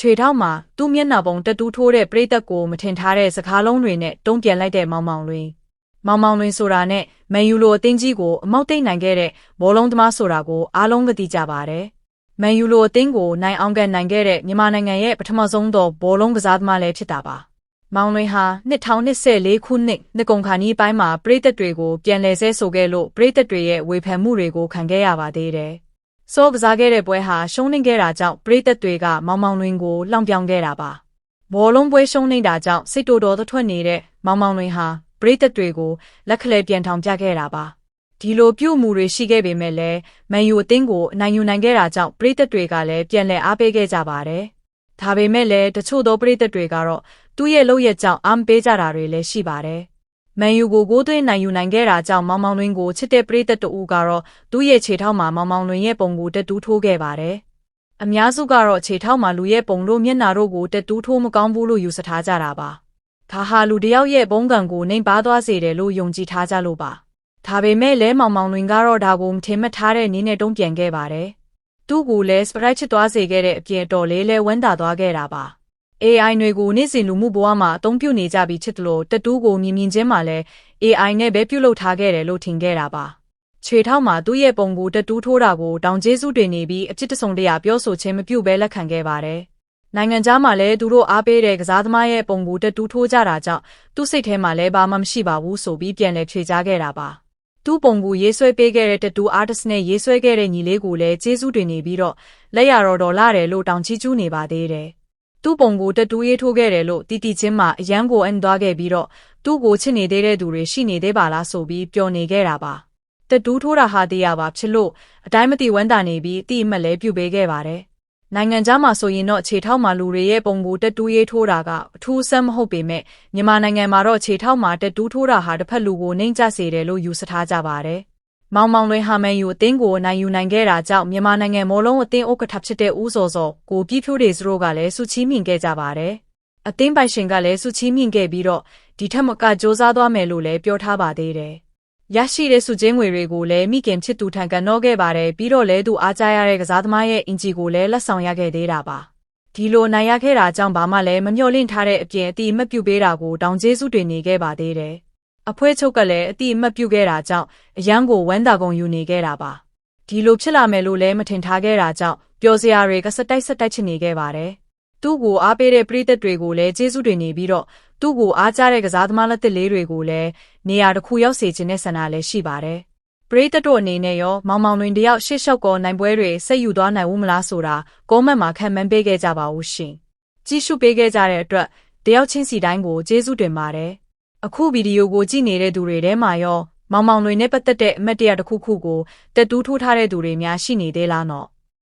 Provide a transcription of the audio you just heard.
ခြေထောက်မှာသူ့မျက်နှာပုံတက်တူးထိုးတဲ့ပရိသတ်ကိုမထင်ထားတဲ့စကားလုံးတွေနဲ့တုံ့ပြန်လိုက်တဲ့မောင်မောင်လွင်မောင်မောင်လွင်ဆိုတာနဲ့မန်ယူလိုအသင်းကြီးကိုအမောက်တိတ်နိုင်ခဲ့တဲ့ဘောလုံးသမားဆိုတာကိုအားလုံးကသိကြပါတယ်မန်ယူလိုအသင်းကိုနိုင်အောင်ကန်နိုင်ခဲ့တဲ့မြန်မာနိုင်ငံရဲ့ပထမဆုံးသောဘောလုံးကစားသမားလည်းဖြစ်တာပါမောင်လွင်ဟာ2024ခုနှစ်နှစ်ကုန်ခါနီးပိုင်းမှာပရိသတ်တွေကိုပြန်လည်ဆဲဆိုခဲ့လို့ပရိသတ်တွေရဲ့ဝေဖန်မှုတွေကိုခံခဲ့ရပါသေးတယ်။ စောကစားခဲ့တဲ့ပွဲဟာရှုံးနိမ့်ခဲ့တာကြောင့်ပရိသတ်တွေကမောင်မောင်လွင်ကိုလှောင်ပြောင်ခဲ့တာပါ။ဘောလုံးပွဲရှုံးနိမ့်တာကြောင့်စိတ်တိုတော်ထွက်နေတဲ့မောင်မောင်လွင်ဟာပရိသတ်တွေကိုလက်ခလဲပြန်ထောင်ပြခဲ့တာပါ။ဒီလိုပြုမှုတွေရှိခဲ့ပေမဲ့လည်းမန်ယူအသင်းကိုအနိုင်ယူနိုင်ခဲ့တာကြောင့်ပရိသတ်တွေကလည်းပြန်လည်အားပေးခဲ့ကြပါတယ်။ဒါပေမဲ့လည်းတချို့သောပရိသတ်တွေကတော့သူ့ရဲ့လုပ်ရက်ကြောင့်အားမပေးကြတာတွေလည်းရှိပါတယ်။ မန်ယူကိုဂိုးသွင်းနိုင်ယူနိုင်ခဲ့တာကြောင့်မောင်မောင်လွင်ကိုချစ်တဲ့ပရိသတ်တို့ကတော့သူ့ရဲ့ခြေထောက်မှာမောင်မောင်လွင်ရဲ့ပုံကိုတက်တူးထိုးခဲ့ပါတယ်။အများစုကတော့ခြေထောက်မှာလူရဲ့ပုံတို့မျက်နှာတို့ကိုတက်တူးထိုးမကောင်းဘူးလို့ယူဆထားကြတာပါ။ဒါဟာလူတစ်ယောက်ရဲ့ပုံကံကိုနှိမ်ပါသွားစေတယ်လို့ယုံကြည်ထားကြလို့ပါ။ဒါပေမဲ့လဲမောင်မောင်လွင်ကတော့ဒါကိုမထင်မှတ်ထားတဲ့နည်းနဲ့တုံ့ပြန်ခဲ့ပါတယ်။သူ့ကိုလည်းစပရိုက်ချစ်သွားစေခဲ့တဲ့အပြင်တော်လေးလဲဝမ်းသာသွားခဲ့တာပါ။ AI တွေကိုနေ့စဉ်လူမှုဘဝမှာအသုံးပြုနေကြပြီးဖြစ်တယ်လို့တတူးကိုမြင်မြင်ချင်းမှလည်း AI နဲ့ပဲပြုလုပ်ထားခဲ့တယ်လို့ထင်ခဲ့တာပါ။ခြေထောက်မှာသူ့ရဲ့ပုံကိုတတူးထိုးတာကိုတောင်ကျေးဇူးတင်နေပြီးအဖြစ်တဆုံတရာပြောဆိုခြင်းမပြုဘဲလက်ခံခဲ့ပါတယ်။နိုင်ငံသားမှာလည်းသူတို့အားပေးတဲ့ကစားသမားရဲ့ပုံကိုတတူးထိုးကြတာကြောင့်သူ့စိတ်ထဲမှာလည်းဘာမှမရှိပါဘူးဆိုပြီးပြန်လည်ဖြေကြားခဲ့တာပါ။သူ့ပုံကိုရေးဆွဲပေးခဲ့တဲ့တတူး artist နဲ့ရေးဆွဲခဲ့တဲ့ညီလေးကိုလည်းကျေးဇူးတင်နေပြီးတော့လက်ရတော်တော်လာတယ်လို့တောင်ချီးကျူးနေပါသေးတယ်။ သူ့ပုံကိုတက်တူးရေးထိုးခဲ့တယ်လို့တီတီချင်းမှအရန်ကိုအန်သွားခဲ့ပြီးတော့သူ့ကိုချစ်နေသေးတဲ့သူတွေရှိနေသေးပါလားဆိုပြီးပျော်နေခဲ့တာပါတက်တူးထိုးတာဟာတရားပါဖြစ်လို့အတိုင်းမသိဝမ်းသာနေပြီးအတိအမှတ်လဲပြုပေးခဲ့ပါတယ်နိုင်ငံခြားမှာဆိုရင်တော့ခြေထောက်မှာလူတွေရဲ့ပုံကိုတက်တူးရေးထိုးတာကအထူးဆန်းမဟုတ်ပေမဲ့မြန်မာနိုင်ငံမှာတော့ခြေထောက်မှာတက်တူးထိုးတာဟာတစ်ဖက်လူကိုနှိမ်ကျစေတယ်လို့ယူဆထားကြပါတယ် မောင်မောင်လွင်ဟာမန်ယူအသင်းကိုနိုင်ယူနိုင်ခဲ့တာကြောင့်မြန်မာနိုင်ငံမော်လုံးအသင်းဥက္ကဋ္ဌဖြစ်တဲ့ဦးစောစောကိုပြည့်ဖြိုးတွေစတို့ကလည်းစုချီးမြှင့်ခဲ့ကြပါတယ်။အသင်းပိုင်ရှင်ကလည်းစုချီးမြှင့်ခဲ့ပြီးတော့ဒီထက်မကစ조사သွားမယ်လို့လည်းပြောထားပါသေးတယ်။ရရှိတဲ့စုချင်းငွေတွေကိုလည်းမိခင်ချစ်သူထံကနောခဲ့ပါတယ်ပြီးတော့လည်းသူအားကြရတဲ့ကစားသမားရဲ့အင်ဂျီကိုလည်းလက်ဆောင်ရခဲ့သေးတာပါ။ဒီလိုနိုင်ရခဲ့တာကြောင့်ဘာမှလည်းမမျှော်လင့်ထားတဲ့အပြင်အတိအမှတ်ပြုပေးတာကိုတောင်ကျေးဇူးတင်နေခဲ့ပါသေးတယ်။ အဖွဲ့ချုပ်ကလည်းအတိအမှတ်ပြုခဲ့တာကြောင့်အရန်ကိုဝမ်းသာကုန်ယူနေခဲ့တာပါဒီလိုဖြစ်လာမယ်လို့လည်းမထင်ထားခဲ့တာကြောင့်ပျော်စရာတွေကစတိုက်စတိုက်ချနေခဲ့ပါတယ်သူ့ကိုအားပေးတဲ့ပရိသတ်တွေကိုလည်းကျေးဇူးတင်နေပြီးတော့သူ့ကိုအားကြတဲ့ကစားသမားလက်သစ်လေးတွေကိုလည်းနေရာတစ်ခုရောက်စေခြင်းနဲ့ဆန္ဒလည်းရှိပါတယ်ပရိသတ်တို့အနေနဲ့ရောမောင်မောင်တွင်တယောက်ရှေ့လျှောက်ကောနိုင်ပွဲတွေဆက်ယူသွားနိုင်ဦးမလားဆိုတာကောမန့်မှာခံမှန်းပေးခဲ့ကြပါဦးရှင်ကြည့်ရှုပေးခဲ့ကြတဲ့အတွက်တယောက်ချင်းစီတိုင်းကိုကျေးဇူးတင်ပါတယ် အခုဗီဒီယိုကိုကြည့်နေတဲ့သူတွေထဲမှာရောမောင်မောင်တွေနဲ့ပတ်သက်တဲ့အမတ်တရတစ်ခုခုကိုတက်တူးထိုးထားတဲ့သူတွေများရှိနေသေးလားနော်